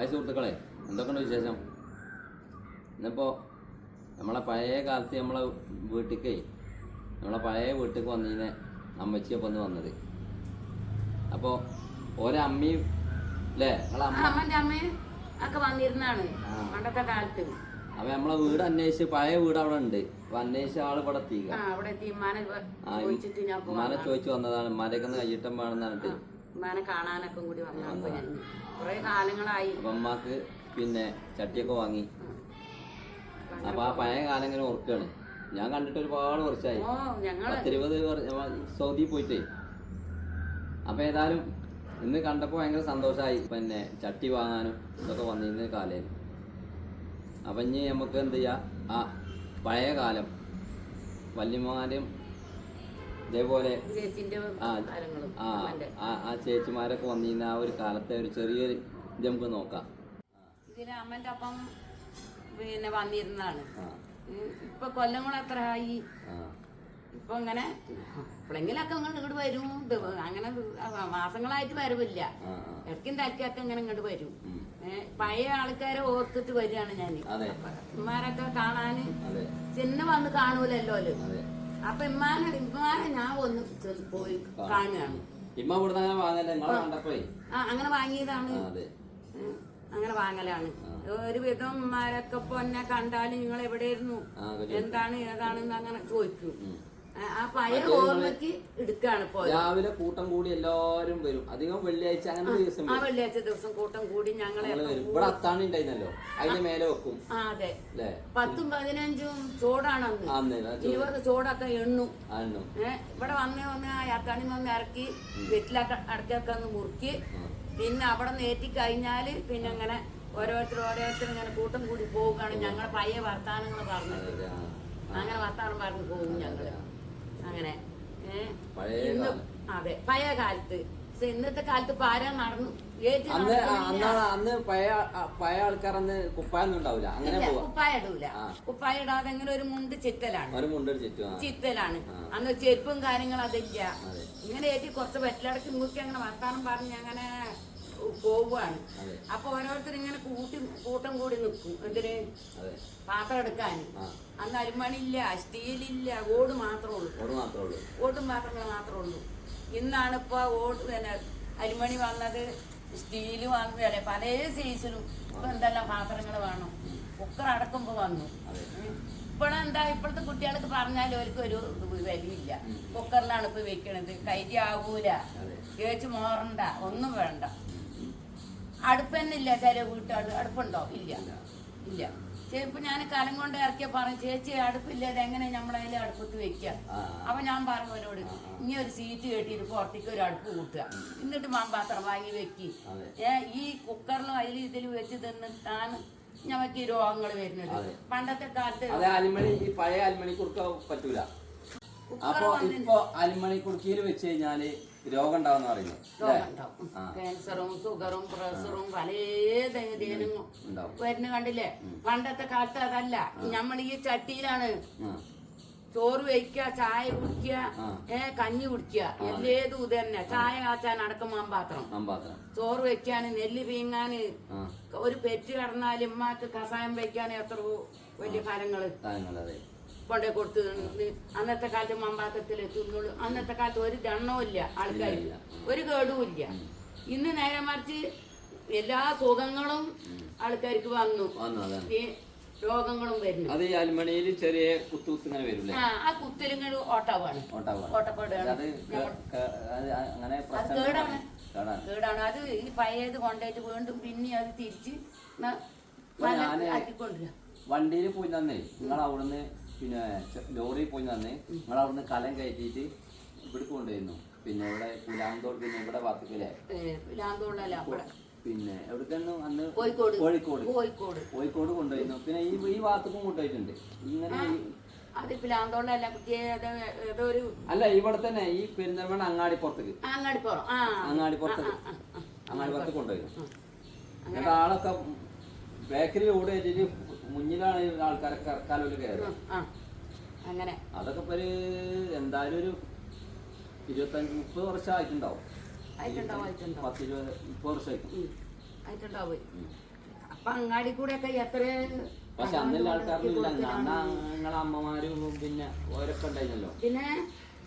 Hi സുഹൃത്തുക്കളെ എന്തൊക്കെയുണ്ട് വിശേഷം? ഇന്നിപ്പോൾ നമ്മളെ പഴയ കാലത്ത് നമ്മളെ വീട്ടിലേക്കേ നമ്മളെ പഴയ വീട്ടിലേക്ക് വന്നതിനെ അമ്മച്ചിയൊപ്പം ഒന്ന് വന്നത്. അപ്പോൾ ഒരമ്മയും അല്ലേ അപ്പൊ അമ്മ? അമ്മന്റെ അമ്മയും ഒക്കെ വന്നിരുന്നാണ് ആ. പണ്ടത്തെ കാലത്ത്. അപ്പം നമ്മളെ വീട് അന്വേഷിച്ച് പഴയ വീട് അവിടെ ഉണ്ട്. അപ്പൊ അന്വേഷിച്ച ആൾ ഇവിടെ എത്തി. ചോദിച്ചു വന്നതാണ്. മരക്കൊന്ന് കയ്യിട്ടം വേണമെന്ന് പറഞ്ഞിട്ട്. ഉമ്മാനെ കാണാനൊക്കെ കൂടി വന്നാൽ കുറെ കാലങ്ങളായി. അമ്മയ്ക്ക് പിന്നെ ചട്ടിയൊക്കെ വാങ്ങി. അപ്പൊ ആ പഴയ കാലം ഇങ്ങനെ ഓർക്കുകയാണ് ഞാൻ കണ്ടിട്ട് ഒരുപാട് വർഷമായി പത്തിരുപത് സൗദി പോയിട്ടേ. അപ്പൊ ഏതായാലും ഇന്ന് കണ്ടപ്പോൾ ഭയങ്കര സന്തോഷമായി പിന്നെ ചട്ടി വാങ്ങാനും ഇതൊക്കെ വന്നിരുന്ന കാലേന് അപ്പൊ ഇനി നമുക്ക് എന്ത് ചെയ്യാ? ആ പഴയ കാലം. വല്യമ്മമാരെയും ഇതേപോലെ ചേച്ചിന്റെ ആ ചേച്ചിമാരൊക്കെ വന്നിരുന്ന ആ ഒരു കാലത്തെ ഒരു ചെറിയൊരു ഇത് നമുക്ക് നോക്കാം. ഇതിൽ അമ്മന്റെ അപ്പം പിന്നെ വന്നിരുന്നതാണ്. ഇപ്പൊ കൊല്ലങ്ങൾ എത്ര ആയി? ഇപ്പൊ ഇങ്ങനെ എപ്പോഴെങ്കിലൊക്കെ ഇങ്ങോട്ട് ഇങ്ങോട്ട് വരും. അങ്ങനെ മാസങ്ങളായിട്ട് വരവില്ല. ഇടയ്ക്കും തലക്കൊക്കെ ഇങ്ങനെ ഇങ്ങോട്ട് വരും. പഴയ ആൾക്കാരെ ഓർത്തിട്ട് വരികയാണ് ഞാൻ അതെ. ഇമ്മാരൊക്കെ കാണാന് ചെന്ന് വന്ന് കാണൂലല്ലോ അപ്പൊ ഇമ്മാനെ ഇമ്മാനെ ഞാൻ ഒന്ന് പോയി കാണുകയാണ്. ഇമ്മ ഇവിടുന്ന് അങ്ങനെ വാങ്ങല്ലേ? നിങ്ങളെ കണ്ടപ്പോഴേ? ആ അങ്ങനെ വാങ്ങിയതാണ്. അതെ. അങ്ങനെ വാങ്ങലാണ്. ഒരു വിധം ഇമ്മാരൊക്കെ ഇപ്പൊ എന്നെ കണ്ടാലും നിങ്ങൾ എവിടെയായിരുന്നു എന്താണ് ഏതാണെന്ന് അങ്ങനെ ചോദിക്കും ആ പഴയ ഓർമ്മക്ക് എടുക്കാണ് ഇപ്പൊ. രാവിലെ കൂട്ടം കൂടി എല്ലാരും വരും. അധികം വെള്ളിയാഴ്ച അങ്ങനെ ദിവസം ആ. വെള്ളിയാഴ്ച ദിവസം കൂട്ടം കൂടി ഞങ്ങളെ ഇവിടെ അത്താണി ഉണ്ടായിരുന്നല്ലോ. അതിന്റെ മേലെ വെക്കും. ആ അതെ. പത്തും പതിനഞ്ചും ചോടാണ് അന്ന്. ഇരുപത് ചോടൊക്കെ എണ്ണു. ആണോ ഇവിടെ വന്ന് വന്ന് ആ അത്താണി വന്ന് ഇറക്കി വീട്ടിലൊക്കെ അടക്കൊക്കെ ഒന്ന് മുറുക്കി. പിന്നെ അവിടെ നേറ്റി കഴിഞ്ഞാൽ പിന്നെ അങ്ങനെ ഓരോരുത്തർ ഓരോരുത്തർ ഇങ്ങനെ കൂട്ടം കൂടി പോവുകയാണ് ഞങ്ങളെ പഴയ വർത്താനങ്ങൾ പറഞ്ഞത് അങ്ങനെ വർത്താനം പറഞ്ഞു പോകും ഞങ്ങൾ. അങ്ങനെ. അതെ പഴയ കാലത്ത്. ഇന്നത്തെ കാലത്ത് പാര നടന്നു. അന്ന് പഴയ പഴയ ആൾക്കാർ അന്ന് കുപ്പായൊന്നും ഉണ്ടാവില്ല അങ്ങനെ കുപ്പായ ഇടൂല. കുപ്പായ ഇടാതെ അങ്ങനെ ഒരു മുണ്ട് ചിത്തലാണ് ഒരു മുണ്ട്. ചിത്തലാണ് അന്ന് ചെരുപ്പും കാര്യങ്ങളും അതില്ല. ഇങ്ങനെ ഏറ്റി കുറച്ച് വെറ്റിലടക്കി മുക്കി അങ്ങനെ വർത്താനം പറഞ്ഞ് അങ്ങനെ പോവുകയാണ്. അപ്പൊ ഓരോരുത്തർ ഇങ്ങനെ കൂട്ടി കൂട്ടം കൂടി നിൽക്കും. എന്തിന്? പാത്രം എടുക്കാൻ. അന്ന് അരിമണില്ല സ്റ്റീലില്ല ഓട് മാത്രമേ ഉള്ളൂ. ഓട് മാത്രമേ ഉള്ളൂ. ഓട്ടും പാത്രങ്ങൾ മാത്രമേ ഉള്ളൂ. ഇന്നാണ് ഇപ്പൊ ഓട് പിന്നെ അരിമണി വന്നത് സ്റ്റീൽ വന്നു അല്ലെ? പല സൈസിലും ഇപ്പൊ എന്തെല്ലാം പാത്രങ്ങൾ വേണം. കുക്കർ അടക്കുമ്പോ വന്നു. ഇപ്പോഴെന്താ ഇപ്പോഴത്തെ കുട്ടികൾക്ക് പറഞ്ഞാൽ അവർക്ക് ഒരു വിലയില്ല. കുക്കറിലാണ് ഇപ്പൊ വെക്കണത്. കൈരി ആകൂല കേച്ച് ചേച്ചി മോറണ്ട. ഒന്നും വേണ്ട. അടുപ്പ് തന്നെ ഇല്ല ചില വീട്ടുകാർ. അടുപ്പുണ്ടോ? ഇല്ല. ഇല്ല. ഇപ്പൊ ഞാൻ കലം കൊണ്ട് ഇറക്കിയ പറഞ്ഞു ചേച്ചി അടുപ്പില്ലാതെ എങ്ങനെ നമ്മളതിൽ അടുപ്പത്ത് വെക്കുക അപ്പൊ ഞാൻ പറഞ്ഞു അവരോട് ഇനി ഒരു സീറ്റ് കെട്ടിയിട്ട് പുറത്തേക്ക് ഒരു അടുപ്പ് കൂട്ടുക. എന്നിട്ട് മാമ്പാത്രം വാങ്ങി വെക്കി. ഏ ഈ കുക്കറിലും അതിൽ ഇതിൽ വെച്ച് തിന്നിട്ടാണ് ഞമ്മക്ക് ഈ രോഗങ്ങൾ വരുന്നത്. പണ്ടത്തെ കാലത്ത് അലിമണി ഈ പഴയ അലിമണി കുടുക്ക പറ്റൂല അപ്പൊ ഇപ്പൊ അലിമണി കുടുക്കിയിൽ വെച്ച് കഴിഞ്ഞാൽ രോഗം ഉണ്ടാവുന്ന ഉണ്ടാവും ആ. ക്യാൻസറും ഷുഗറും പ്രഷറും പലതും വരുന്ന കണ്ടില്ലേ? പണ്ടത്തെ കാലത്ത് അതല്ല. നമ്മൾ ഈ ചട്ടിയിലാണ് ചോറ് വയ്ക്കുക ചായ കുടിക്കുക ഏ കഞ്ഞി കുടിക്കുക. എല്ലേതും ഇത് തന്നെ. ചായ കാച്ചാൻ അടക്കം പാത്രം അമ്പാത്രം ചോറ് വെക്കാന് നെല്ല് പീങ്ങാന് ഒരു പെറ്റ് കടന്നാൽ ഇമ്മാക്ക് കഷായം വയ്ക്കാൻ എത്ര വലിയ ഫലങ്ങൾ. കൊണ്ടേ കൊടുത്തു അന്നത്തെ കാലത്ത് മമ്പാക്കത്തിൽ തിന്നുള്ളൂ. അന്നത്തെ കാലത്ത് ഒരു ദണ്ണവും ഇല്ല ആൾക്കാരില്ല. ഒരു കേടുമില്ല ഇല്ല. ഇന്ന് നേരെ മറിച്ച് എല്ലാ സുഖങ്ങളും ആൾക്കാർക്ക് വന്നു. രോഗങ്ങളും വരുന്നു. അത് ഈ ചെറിയ കുത്തു കുത്ത് ഇങ്ങനെ വരൂലേ ആ കുത്തലിങ്ങട് ഓട്ടാവാണ് അത് അങ്ങനെ കേടാണ്. കേടാണ്. അത് ഈ പഴയത് കൊണ്ടേറ്റ് വീണ്ടും പിന്നെ അത് തിരിച്ച് വണ്ടിയിൽ പോയി തന്നെ. നിങ്ങൾ അവിടുന്ന് പിന്നെ ലോറി ലോറിയിൽ പോയി തന്നെ നിങ്ങൾ അവിടുന്ന് കലം കയറ്റിയിട്ട് ഇവിടെ കൊണ്ടുവരുന്നു. പിന്നെ ഇവിടെ പുലാന്തോട് പിന്നെ ഇവിടെ ഭാഗത്തേക്കല്ലേ പിന്നെ എവിടേക്കാണ് അന്ന്? കോഴിക്കോട്. കോഴിക്കോട്. കോഴിക്കോട്. കോഴിക്കോട് കൊണ്ടുപോയിരുന്നു പിന്നെ ഈ ഈ ഭാഗത്തേക്കും കൊണ്ടുപോയിട്ടുണ്ട്. ഇങ്ങനെ അത് പിലാന്തോളല്ല ഏതോ ഒരു അല്ല ഇവിടെ തന്നെ ഈ പെരിന്തൽമണ്ണ അങ്ങാടിപ്പുറത്തേക്ക്. അങ്ങാടിപ്പുറം. അങ്ങാടിപ്പുറത്തേക്ക്. അങ്ങാടിപ്പുറത്തേക്ക് കൊണ്ടുപോയിരുന്നു. എന്നിട്ട് ആളൊക്കെ ബേക്കറി ഓടി വെച്ചിട്ട് മുന്നിലാണ് ആൾക്കാരെ കയറുക ആ അങ്ങനെ. അതൊക്കെ ഇപ്പൊ എന്തായാലും ഒരു ഇരുപത്തഞ്ച് മുപ്പത് വർഷം ആയിട്ടുണ്ടാവും പത്ത് ഇരുപത് മുപ്പത് വർഷമായിട്ടും ആയിട്ടുണ്ടാവും. അപ്പൊ അങ്ങാടി കൂടെ ഒക്കെ എത്ര പക്ഷെ അന്നുള്ള ആൾക്കാരൊന്നും ഇല്ല. അന്ന് നിങ്ങളെ അമ്മമാരും പിന്നെ ഓരൊക്കെ ഉണ്ടായിരുന്നല്ലോ. പിന്നെ?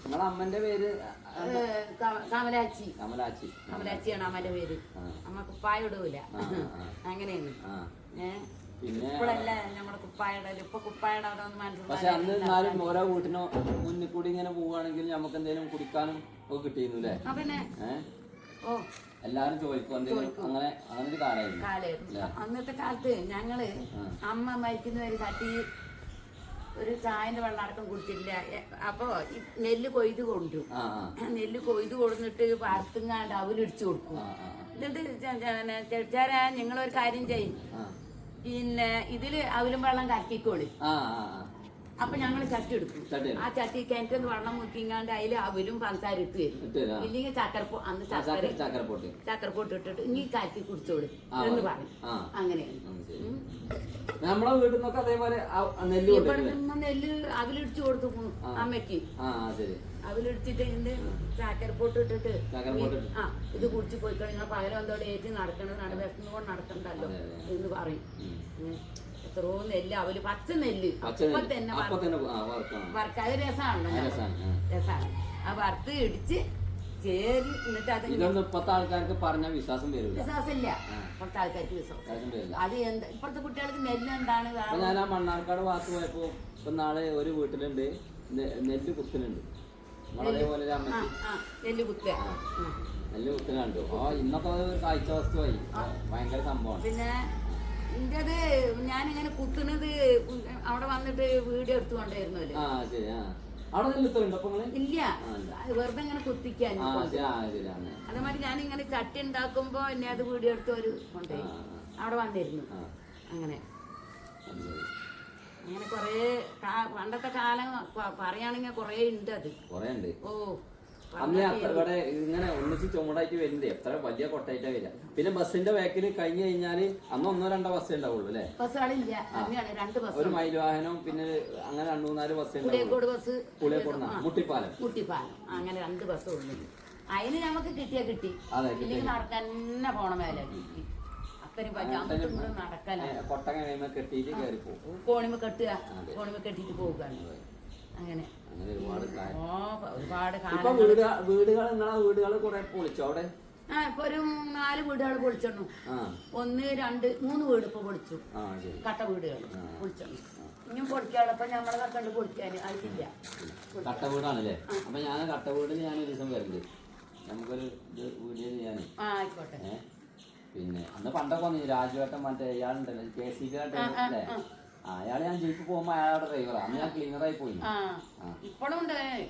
നിങ്ങളെ അമ്മന്റെ പേര് കമലാച്ചി. കമലാച്ചി. കമലാച്ചിയാണ് അമ്മന്റെ പേര്. അമ്മയ്ക്ക് പായ ഇടൂല. അങ്ങനെയാണ്. ആ. ഏ? പിന്നെ ഇപ്പോഴല്ല നമ്മുടെ ഇപ്പൊ പക്ഷെ അന്ന് എന്നാലും ഓരോ വീട്ടിനോ മുന്നിൽ കൂടി ഇങ്ങനെ പോവുകയാണെങ്കിൽ നമുക്ക് എന്തെങ്കിലും കുടിക്കാനും ഒക്കെ കിട്ടിയിരുന്നു അല്ലേ പിന്നെ ഓ. എല്ലാരും ചോദിക്കും എന്തെങ്കിലും? അങ്ങനെ അങ്ങനെ ഒരു കാലമായിരുന്നു. കാലായിരുന്നു അന്നത്തെ കാലത്ത് ഞങ്ങൾ അമ്മ മരിക്കുന്ന ഒരു തട്ടി ഒരു ചായന്റെ വെള്ളം അടക്കം കുടിച്ചില്ല അപ്പോ നെല്ല് കൊയ്ത് കൊണ്ടു. നെല്ല് കൊയ്ത് കൊടുത്തിട്ട് പാർത്തുങ്ങാണ്ട് അവരിടിച്ചു കൊടുക്കും. എന്നിട്ട് ചേച്ചാരാ നിങ്ങളൊരു കാര്യം ചെയ്യും. പിന്നെ ഇതിൽ അവലും വെള്ളം ആ അപ്പൊ ഞങ്ങൾ ചട്ടി എടുക്കും. ആ ചട്ടി കിണറ്റിന്ന് വെള്ളം മുക്കിങ്ങാണ്ട് അതിൽ അവലും പഞ്ചസാര ഇട്ട് വരും. ഇല്ലെങ്കിൽ ചക്കരപ്പോ അന്ന് ചക്കര ചക്കരപ്പൊട്ട്. ഇട്ടിട്ട് ഇനി കലക്കി കുടിച്ചോളൂ എന്ന് പറയും. അങ്ങനെയാണ്. നമ്മളെ വീട്ടിൽ നിന്നൊക്കെ അതേപോലെ നെല്ല് നെല്ല് അവലിടിച്ചു കൊടുത്തു അമ്മയ്ക്ക്. അവലിടിച്ചിട്ട് ഇതിന്റെ ചാക്കരപ്പോട്ട് ഇട്ടിട്ട് ആ ഇത് കുടിച്ച് പോയി കഴിഞ്ഞാൽ പകരം എന്തോടെ ഏറ്റ് നടക്കണത് നട കൊണ്ട് നടക്കണ്ടല്ലോ. എന്ന് പറയും. എത്രയോ നെല്ല് അവൽ പച്ച നെല്ല്. അപ്പൊ തന്നെ വറുക്കാതെ രസമാണല്ലോ. രസമാണ് ആ വറുത്ത് ഇടിച്ച് ചേരി എന്നിട്ട് അത് ഇപ്പത്തെ ആൾക്കാർക്ക് പറഞ്ഞ വിശ്വാസം വരും വിശ്വാസമില്ല. ഇപ്പോഴത്തെ ആൾക്കാർക്ക് വിശ്വാസം. അത് എന്താ ഇപ്പോഴത്തെ കുട്ടികൾക്ക് നെല്ല് എന്താണ് ഞാൻ ആ മണ്ണാർക്കാട് വാക്ക് പോയപ്പോ ഇപ്പൊ നാളെ ഒരു വീട്ടിലുണ്ട് നെല്ല് കുത്തുന്നുണ്ട് നമ്മളതേപോലെ എന്റെ നെല്ല് കുത്തുക ആ. ഇന്നത്തെ അത് ഒരു കാഴ്ച വസ്തുവായി. ഭയങ്കര സംഭവമാണ്. പിന്നെ ഇന്റത് ഞാനിങ്ങനെ കുത്തുന്നത് അവിടെ വന്നിട്ട് വീഡിയോ എടുത്തുകൊണ്ടായിരുന്നല്ലോ ആ ശരി ഇല്ല. വെറുതെ ഇങ്ങനെ കുത്തിക്കാൻ അതേമാതിരി ഞാനിങ്ങനെ ചട്ടി ഉണ്ടാക്കുമ്പോ എന്നെ അത് വീഡിയോ എടുത്ത് ഒരു കൊണ്ടേ ആ, അവിടെ വന്നിരുന്നു. അങ്ങനെ. അങ്ങനെ കുറേ പണ്ടത്തെ കാലം പറയുകയാണെങ്കിൽ കുറേ ഉണ്ട് അത്. കൊറേ ഉണ്ട്. ഓ അന്ന് അത്ര ഇവിടെ ഇങ്ങനെ ഒന്നിച്ച് ചുമടായിട്ട് വരുന്നത് എത്ര വലിയ കൊട്ടായിട്ടാ വരിക. പിന്നെ ബസ്സിന്റെ ബാക്കിൽ കഴിഞ്ഞു കഴിഞ്ഞാൽ അന്ന് ഒന്നോ രണ്ടോ ബസ്സേ ഉണ്ടാവുള്ളൂ അല്ലേ? ഒരു മൈൽ വാഹനവും പിന്നെ അങ്ങനെ രണ്ടു മൂന്നാൽ ബസ് പുളിയക്കോട് മുട്ടിപ്പാലം. കുട്ടിപ്പാലം അങ്ങനെ രണ്ട് ബസ് ഉള്ളു. അതിന് നമുക്ക് കിട്ടിയാ കിട്ടി. ഇല്ലെങ്കിൽ നടക്കാൻ തന്നെ പോണ മേലെ. അത്രയും പറ്റും അങ്ങോട്ടും ഇങ്ങോട്ടും നടക്കല ഏ, കൊട്ടക കഴിയുമ്പോ കെട്ടിയിട്ട് കയറി പോകും. കോണിമ കെട്ടുക കോണിമ കെട്ടിട്ട് പോവുകയാണ്. അങ്ങനെ. ഒരുപാട് വീടുകൾ നിങ്ങളെ വീടുകൾ കുറെ പൊളിച്ചോ അവിടെ? ആ ഇപ്പൊ ഒരു നാല് വീടുകൾ പൊളിച്ചിടണം ആ. ഒന്ന് രണ്ട് മൂന്ന് വീട് ഇപ്പൊ പൊളിച്ചു. കട്ട വീടുകൾ പൊളിച്ചിടണം ഇനിയും പൊളിക്കാളപ്പോ നമ്മളെ കണ്ട് പൊളിക്കാന് അതില്ല കട്ട വീടാണല്ലേ? അപ്പൊ ഞാൻ കട്ട വീടിന് ഞാൻ ഒരു ദിവസം വരുന്നുണ്ട് നമുക്കൊരു വീഡിയോ ചെയ്യാനേ. ആയിക്കോട്ടെ? പിന്നെ അന്ന് പണ്ടൊക്കെ വന്നു രാജുവേട്ടൻ മറ്റേ ഇയാളുണ്ടല്ലോ കെ സി ബി അല്ലേ? അയാൾ ഞാൻ ജീപ്പ് പോകുമ്പോ അയാളുടെ ഡ്രൈവറാണ് അന്ന് ഞാൻ ക്ലീനറായി പോയി.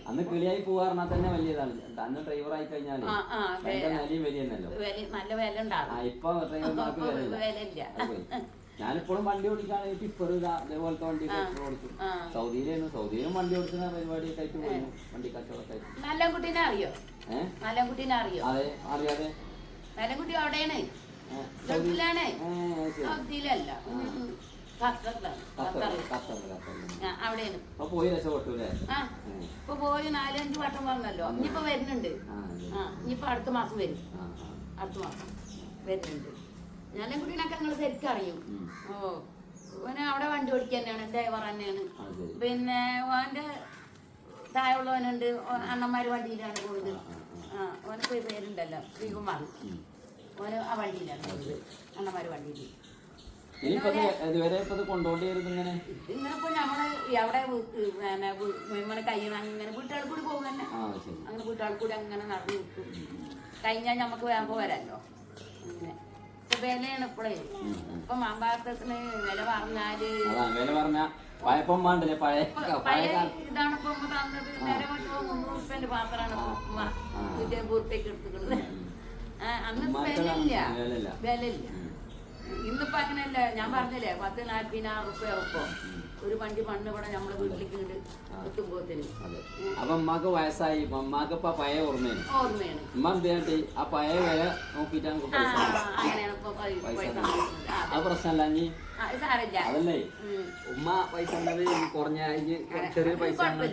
അന്ന് കിളിയായി പോവാ പറഞ്ഞാൽ തന്നെ വലിയതാണ്. അന്ന് ഡ്രൈവറായി കഴിഞ്ഞാൽ എന്റെ നിലയും വലിയ തന്നെയല്ലോ നല്ല വില ഇപ്പൊ ഡ്രൈവർമാർക്ക് വിലയില്ല. ഞാനിപ്പോഴും വണ്ടി ഓടിക്കാണ് ടിപ്പർ അതേപോലത്തെ വണ്ടി ഓടിക്കും ആ. സൗദിയിലായിരുന്നു. സൗദിയിലും വണ്ടി ഓടിക്കുന്ന പരിപാടി ആയിട്ട് പോയി. വണ്ടി കച്ചവടമൊക്കെ ആയിട്ട് നല്ല കുട്ടീനെ അറിയോ? നല്ല കുട്ടീനെ അറിയോ? അതെ അറിയാതെ. നല്ല കുട്ടി അവിടെയാണ് ഗൾഫിലാണ്. സൗദിയിലല്ല. അവിടെയാണ്. ഇപ്പൊ പോയി നാലഞ്ച് വട്ടം വന്നല്ലോ. ഇനിയിപ്പൊ വരുന്നുണ്ട്. ആ അതെ. അടുത്ത മാസം വരും. അടുത്ത മാസം വരുന്നുണ്ട്. ഞാനും കുട്ടീനൊക്കെ നിങ്ങൾ ശരിക്കും അറിയും. ഓ ഓന് അവിടെ വണ്ടി ഓടിക്കുക തന്നെയാണ്. ഡ്രൈവർ തന്നെയാണ് പിന്നെ ഓന്റെ താഴെയുള്ളവനുണ്ട്. അണ്ണന്മാര് വണ്ടിയിലാണ് പോയത് ആ ഓനക്ക് പേരുണ്ടല്ലോ ശ്രീകുമാർ. ആ വണ്ടിയിലാണ്. അണ്ണന്മാര് വണ്ടിയിൽ ഇതുവരെ ഇപ്പൊ ഇത് കൊണ്ടോണ്ടി വരുന്നത് ഇങ്ങനെ? ഇതിങ്ങനെ ഇപ്പൊ നമ്മൾ വീ- നമ്മൾ കയ്യിൽ അങ്ങനെ വീട്ടുകാർ കൂടി പോകും തന്നെ. അങ്ങനെ കൂടി അങ്ങനെ നടന്നു കിട്ടും കഴിഞ്ഞാൽ നമുക്ക് വേഗം വരാമല്ലോ അങ്ങനെ വിലയാണ് ഇപ്പോഴേ ഇപ്പൊ മാമ്പാട്ടത്തിന് വില പറഞ്ഞാൽ വില പറഞ്ഞ പഴയപ്പം വേണ്ടല്ലേ? പഴയ ഇതാണ് ഇപ്പൊ തന്നത്. നേരെ മുന്നൂറ് റുപ്യന്റെ പാത്രമാണ് ഉമ്മ. ഇരുപത് റുപ്യക്ക് എടുത്തുക്കുന്നത് ആ, അന്ന് വിലയില്ല. വിലയില്ല. വിലയില്ല. ഇന്നിപ്പോ അങ്ങനെയല്ല. ഞാൻ പറഞ്ഞില്ലേ പത്ത് നാൽപ്പതിനായിരം റുപ്യ ഇപ്പൊ ഒരു വണ്ടി മണ്ണ് ഇവിടെ നമ്മളെ വീട്ടിലേക്ക് ഇങ്ങോട്ട് എത്തുമ്പോത്തിന് അപ്പൊ അമ്മയ്ക്ക് വയസ്സായി. മകപ്പ പയ ഇപ്പൊ പഴയ ഓർമ്മയാണ്. ഓർമ്മയാണ്. ആ പഴയ വില തരും. അങ്ങനെയാണ് ഇപ്പൊ പൈസ ആ, പ്രശ്നമല്ല ഇനി അതല്ലേ? ഉമ്മ പൈസ ഉണ്ടത് കുറഞ്ഞ ചെറിയ പൈസ ആണ്.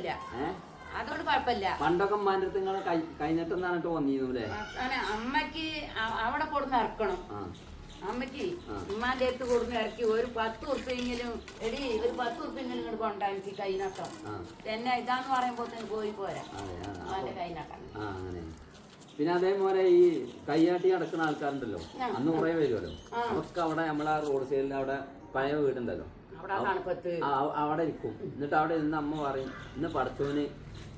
അതുകൊണ്ട് കുഴപ്പമില്ല പണ്ടൊക്കെ ഉമ്മാന്റെ അടുത്ത് നിങ്ങളെ കൈ കഴിഞ്ഞിട്ട് എന്നിട്ട് വന്നിരുന്നു അല്ലേ അങ്ങനെ അമ്മയ്ക്ക് അവിടെ കൊടുന്ന് ഇറക്കണം അമ്മയ്ക്ക്. ഉമ്മാന്റെ അടുത്ത് കൊടുന്ന് ഇറക്കി ഒരു പത്ത് ഉറുപ്പെങ്കിലും എടി ഒരു പത്ത് ഉറുപ്പെങ്കിലും ഇങ്ങോട്ട് കൊണ്ടാ എനിക്ക് കൈനട്ടം. എന്നെ തന്നെ ഇതാന്ന് പറയുമ്പോ പോയി പോരാ. ഉമ്മാന്റെ കൈനട്ടം. പിന്നെ അതേപോലെ ഈ കയ്യാട്ടി അടക്കുന്ന ആൾക്കാരുണ്ടല്ലോ? അന്ന് കുറേ വരുമല്ലോ. അവർക്ക് അവിടെ നമ്മളെ റോഡ് സൈഡിൽ അവിടെ പഴയ വീടുണ്ടല്ലോ? അവിടെ ഇരിക്കും. എന്നിട്ട് അവിടെ ഇരുന്ന് അമ്മ പറയും ഇന്ന് പടച്ചോന്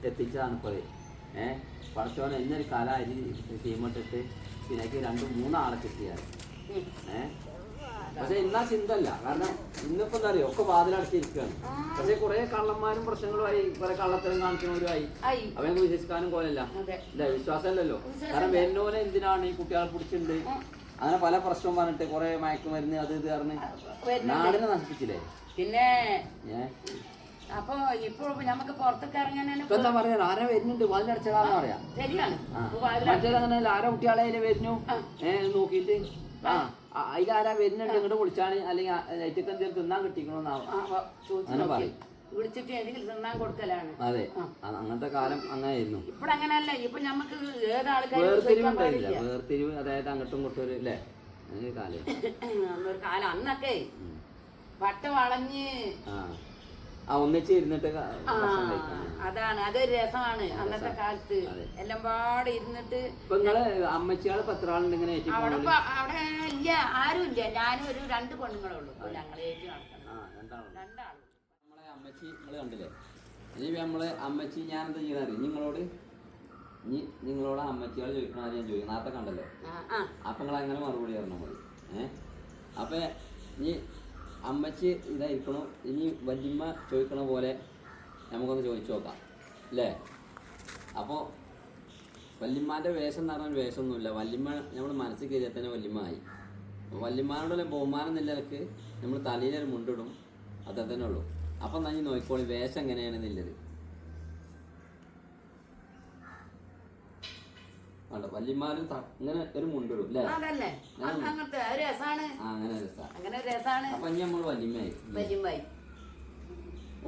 എത്തിച്ചതാണ് ഇപ്പോൾ ഏ? പടച്ചോനെ എന്നൊരു കല അരി തീമട്ടിട്ട് പിന്നെ എനിക്ക് രണ്ട് മൂന്നാളെ കിട്ടിയാണ് ഏഹ് പക്ഷെ ഇന്നാ ചിന്തല്ല. കാരണം ഇന്നിപ്പോ എന്താ പറയുക ഒക്കെ വാതിലടച്ചിരിക്കുകയാണ്. പക്ഷെ കുറെ കള്ളന്മാരും പ്രശ്നങ്ങളുമായി കുറെ കള്ളത്തരം കാണിക്കുന്നവരുമായി. അവനെ വിശ്വസിക്കാനും പോലല്ല ഇല്ല വിശ്വാസമല്ലല്ലോ. വിശ്വാസമില്ല. കാരണം വരുന്നോനെ എന്തിനാണ് ഈ കുട്ടികളെ പിടിച്ചിട്ടുണ്ട് അങ്ങനെ പല പ്രശ്നവും പറഞ്ഞിട്ട് കുറെ മയക്കുമരുന്ന് അത് ഇത് പറഞ്ഞ്. നാടിനെ നശിപ്പിച്ചില്ലേ? പിന്നെ ഏഹ് അപ്പൊ ഇപ്പോ നമുക്ക് പുറത്തേക്ക് ഇറങ്ങാനാണ് എന്താ പറയാ? ആരെ വരുന്നുണ്ട്. വാതിലടച്ചതാന്ന് പറയാ. ശരിയാണ് മറ്റേത് അങ്ങനെയല്ല ആരെ കുട്ടികളെ അതിൽ വരുന്നു. ഏഹ് നോക്കിയിട്ട്. ആ. അതിലാരാ വരുന്നുണ്ട് ഇങ്ങോട്ട് വിളിച്ചാണ്. അല്ലെങ്കിൽ ഏറ്റക്ക് എന്തെങ്കിലും തിന്നാൻ കിട്ടിക്കണോന്നാവും? അങ്ങനെ. പറയും. വിളിച്ചിട്ട് ഏതെങ്കിലും തിന്നാൻ കൊടുക്കലാണ്. അതെ. അങ്ങനത്തെ കാലം അങ്ങനെയായിരുന്നു. ഇപ്പഴങ്ങനല്ല ഇപ്പൊ നമുക്ക് ഏതാൾക്കാരും വേർതിരിവ് ഉണ്ടായില്ല. വേർതിരിവ് അതായത് അങ്ങോട്ടും ഇങ്ങോട്ടും ഒരു അല്ലേ കാലം. കാലം അന്നൊക്കെ പട്ട വളഞ്ഞ് ഒന്നിച്ച് ഇരുന്നിട്ട് അതാണ്. അതൊരു രസമാണ് അന്നത്തെ കാലത്ത്. എല്ലാം പാടെ ഇരുന്നിട്ട് നിങ്ങൾ അമ്മച്ചിയാൾ പത്രാളുണ്ട് ഇങ്ങനെ അവിടെ അവിടെ ഇല്ല ആരും ഇല്ല ഞാനും ഒരു രണ്ട് പെണ്ണുങ്ങളേ ഉള്ളൂ. ഞങ്ങളെ രണ്ടാളും നമ്മളെ അമ്മച്ചി നിങ്ങൾ കണ്ടില്ലേ? ഇനി നമ്മളെ അമ്മച്ചി ഞാൻ എന്താ ചെയ്യുന്ന അറിയാം നിങ്ങളോട് ഇനി നിങ്ങളോട് അമ്മച്ചിയാൾ ചോദിക്കണ ഞാൻ ചോദിക്കും. നേരത്തെ കണ്ടല്ലോ? അപ്പൊ നിങ്ങൾ അങ്ങനെ മറുപടി തരണം മതി. ഏഹ് അപ്പൊ ഇനി അമ്മച്ചി ഇതായിരിക്കണോ. ഇനി വല്യമ്മ ചോദിക്കണ പോലെ നമുക്കൊന്ന് ചോദിച്ചു നോക്കാം. അല്ലേ അപ്പോൾ വല്യമ്മാന്റെ വേഷം എന്ന് പറഞ്ഞാൽ വേഷമൊന്നുമില്ല. വല്യമ്മ നമ്മൾ മനസ്സിൽ കയറിയാൽ തന്നെ വല്യമ്മ ആയി വല്യമ്മാനോടുള്ള ബഹുമാനം നിലയ്ക്ക് നമ്മൾ തലയിലൊരു മുണ്ടിടും അത്ര തന്നെ ഉള്ളൂ. അപ്പം നഞ്ഞ് നോക്കിക്കോളി. വേഷം എങ്ങനെയാണെന്നുള്ളത് കണ്ടോ? വല്യമ്മാരും ത- ഇങ്ങനെ ഒരു മുണ്ടിടും അല്ലേ? അങ്ങനത്തെ രസാണ്. അങ്ങനെ രസമാണ് അങ്ങനെ രസാണ്. അപ്പൊ ഇനി നമ്മൾ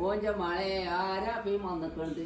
ഓഞ്ച മഴയെ ആരാ ഇപ്പൊ വന്നിട്ടുണ്ട്